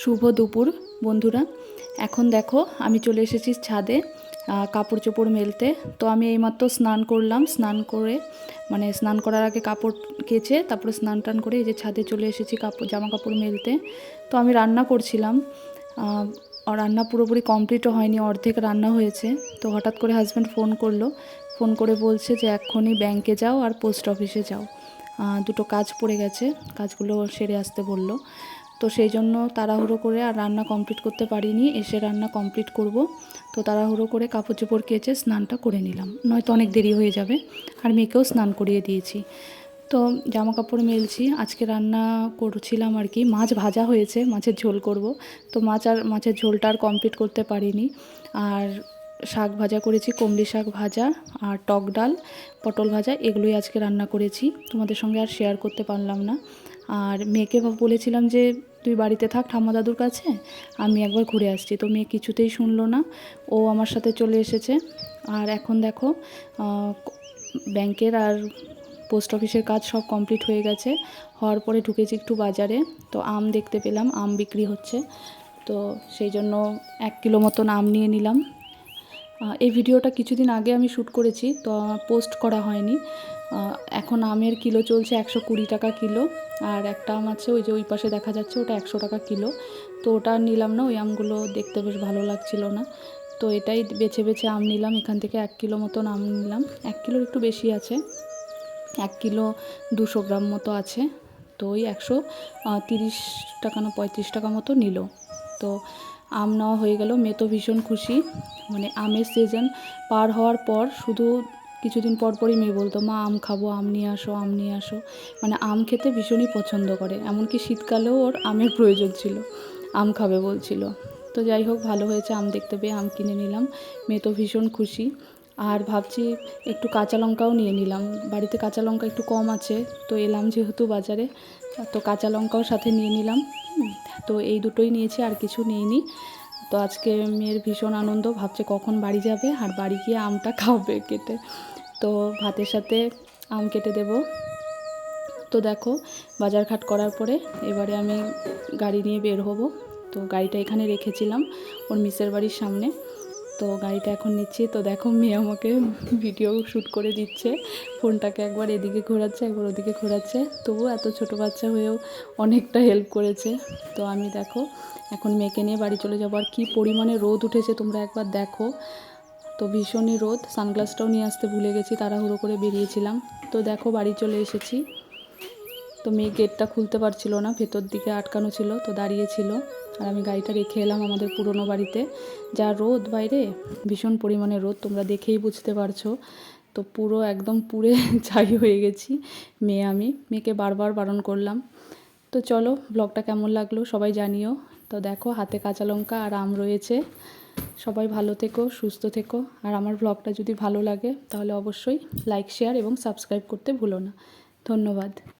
শুভ দুপুর, বন্ধুরা। এখন দেখো, আমি চলে এসেছি ছাদে কাপড় চোপড় মেলতে। তো আমি এইমাত্র স্নান করলাম, স্নান করে মানে স্নান করার আগে কাপড় কেচে, তারপরে স্নান টান করে এই যে ছাদে চলে এসেছি কাপড় জামা কাপড় মেলতে। তো আমি রান্না করছিলাম রান্না পুরোপুরি কমপ্লিটও হয়নি, অর্ধেক রান্না হয়েছে। তো হঠাৎ করে হাজব্যান্ড ফোন করল ফোন করে বলছে যে এক্ষুনি ব্যাংকে যাও আর পোস্ট অফিসে যাও। দুটো কাজ পড়ে গেছে, কাজগুলো সেরে আসতে বলল। তো সেই জন্য তাড়াহুড়ো করে আর রান্না কমপ্লিট করতে পারিনি। এসে রান্না কমপ্লিট করব। তো তাড়াহুড়ো করে কাপড় চোপড় কেচে স্নানটা করে নিলাম। নয়তো অনেক দেরি হয়ে যাবে। আর মেয়েকেও স্নান করিয়ে দিয়েছি। তো জামা কাপড় মেলছি। আজকে রান্না করছিলাম আর কি। মাছ ভাজা হয়েছে, মাছের ঝোল করব। তো মাছ আর, মাছের ঝোলটা আর কমপ্লিট করতে পারিনি। আর শাক ভাজা করেছি কুমড়ি শাক ভাজা আর টক ডাল, পটল ভাজা, এগুলোই আজকে রান্না করেছি। তোমাদের সঙ্গে আর শেয়ার করতে পারলাম না। আর মেয়েকে বলেছিলাম যে তুই বাড়িতে থাক ঠাম্মা দাদুর কাছে, আমি একবার ঘুরে আসছি। তো মেয়ে কিছুতেই শুনলো না, ও আমার সাথে চলে এসেছে। আর এখন দেখো ব্যাংকের আর পোস্ট অফিসের কাজ সব কমপ্লিট হয়ে গেছে। হওয়ার পরে ঢুকেছি একটু বাজারে, তো আম দেখতে পেলাম, আম বিক্রি হচ্ছে। তো সেই জন্য এক কিলো মতন আম নিয়ে নিলাম। এই ভিডিওটা কিছুদিন আগে আমি শ্যুট করেছি, তো পোস্ট করা হয়নি। এখন আমের কিলো চলছে একশো কুড়ি টাকা কিলো। আর একটা আম আছে, ওই যে ওই পাশে দেখা যাচ্ছে ওটা একশো টাকা কিলো। তো ওটা নিলাম না, ওই আমগুলো দেখতে বেশ ভালো লাগছিল না। তো এটাই বেছে বেছে আম নিলাম, এখান থেকে এক কিলো মতন আম নিলাম। এক কিলোর একটু বেশি আছে, এক কিলো দুশো গ্রাম মতো আছে। তো ওই একশো তিরিশ টাকা না পঁয়ত্রিশ টাকা মতো নিল। তো আম নেওয়া হয়ে গেল। মেয়ে তো ভীষণ খুশি। মানে আমের সিজন পার হওয়ার পর শুধু কিছুদিন পর পরই মেয়ে বলতো, মা, আম খাব, আম নিয়ে আসো, আম নিয়ে আসো। মানে আম খেতে ভীষণই পছন্দ করে, এমনকি শীতকালেও ওর আমের প্রয়োজন ছিল, আম খাবে বলছিল। তো যাই হোক, ভালো হয়েছে, আম দেখতে পেয়ে আম কিনে নিলাম। মেয়ে তো ভীষণ খুশি। আর ভাবছি একটু কাঁচা লঙ্কাও নিয়ে নিলাম। বাড়িতে কাঁচা লঙ্কা একটু কম আছে, তো এলাম যেহেতু বাজারে, তো কাঁচা লঙ্কাও সাথে নিয়ে নিলাম। তো এই দুটোই নিয়েছি, আর কিছু নিইনি। তো আজকে মেয়ের ভীষণ আনন্দ, ভাবছে কখন বাড়ি যাবে আর বাড়ি গিয়ে আমটা খাবে কেটে। তো ভাতের সাথে আম কেটে দেব। তো দেখো, বাজার ঘাট করার পরে এবারে আমি গাড়ি নিয়ে বের হব। তো গাড়িটা এখানে রেখেছিলাম ওর মিসের বাড়ির সামনে। তো গাড়িটা এখন নিচ্ছি। তো দেখো মেয়ে আমাকে ভিডিও শ্যুট করে দিচ্ছে। ফোনটাকে একবার এদিকে ঘোরাচ্ছে, একবার ওদিকে ঘোরাচ্ছে। তবু এত ছোট বাচ্চা হয়েও অনেকটা হেল্প করেছে। তো আমি দেখো, এখন মেয়েকে নিয়ে বাড়ি চলে যাব। আর কী পরিমাণে রোদ উঠেছে তোমরা একবার দেখো। তো ভীষণই রোদ। সানগ্লাসটাও নিয়ে আসতে ভুলে গেছি, তাড়াহুড়ো করে বেরিয়েছিলাম। তো দেখো বাড়ি চলে এসেছি। তো মেয়ে গেটটা খুলতে পারছিল না, ভেতর দিকে আটকানো ছিল, তো দাঁড়িয়েছিল আর আমি গাড়িটা রেখে এলাম আমাদের পুরনো বাড়িতে। যা রোদ বাইরে, ভীষণ পরিমাণে রোদ, তোমরা দেখেই বুঝতে পারছ। তো পুরো একদম পুড়ে ছাই হয়ে গেছি, মেয়ে আমি। মেয়েকে বারবার বারণ করলাম। তো চলো ব্লগটা কেমন লাগল সবাই জানিও। তো দেখো, হাতে কাঁচা লঙ্কা আর আম রয়েছে। সবাই ভালো থেকো, সুস্থ থেকো। আর আমার ব্লগটা যদি ভালো লাগে, তাহলে অবশ্যই লাইক শেয়ার এবং সাবস্ক্রাইব করতে ভুলো না। ধন্যবাদ।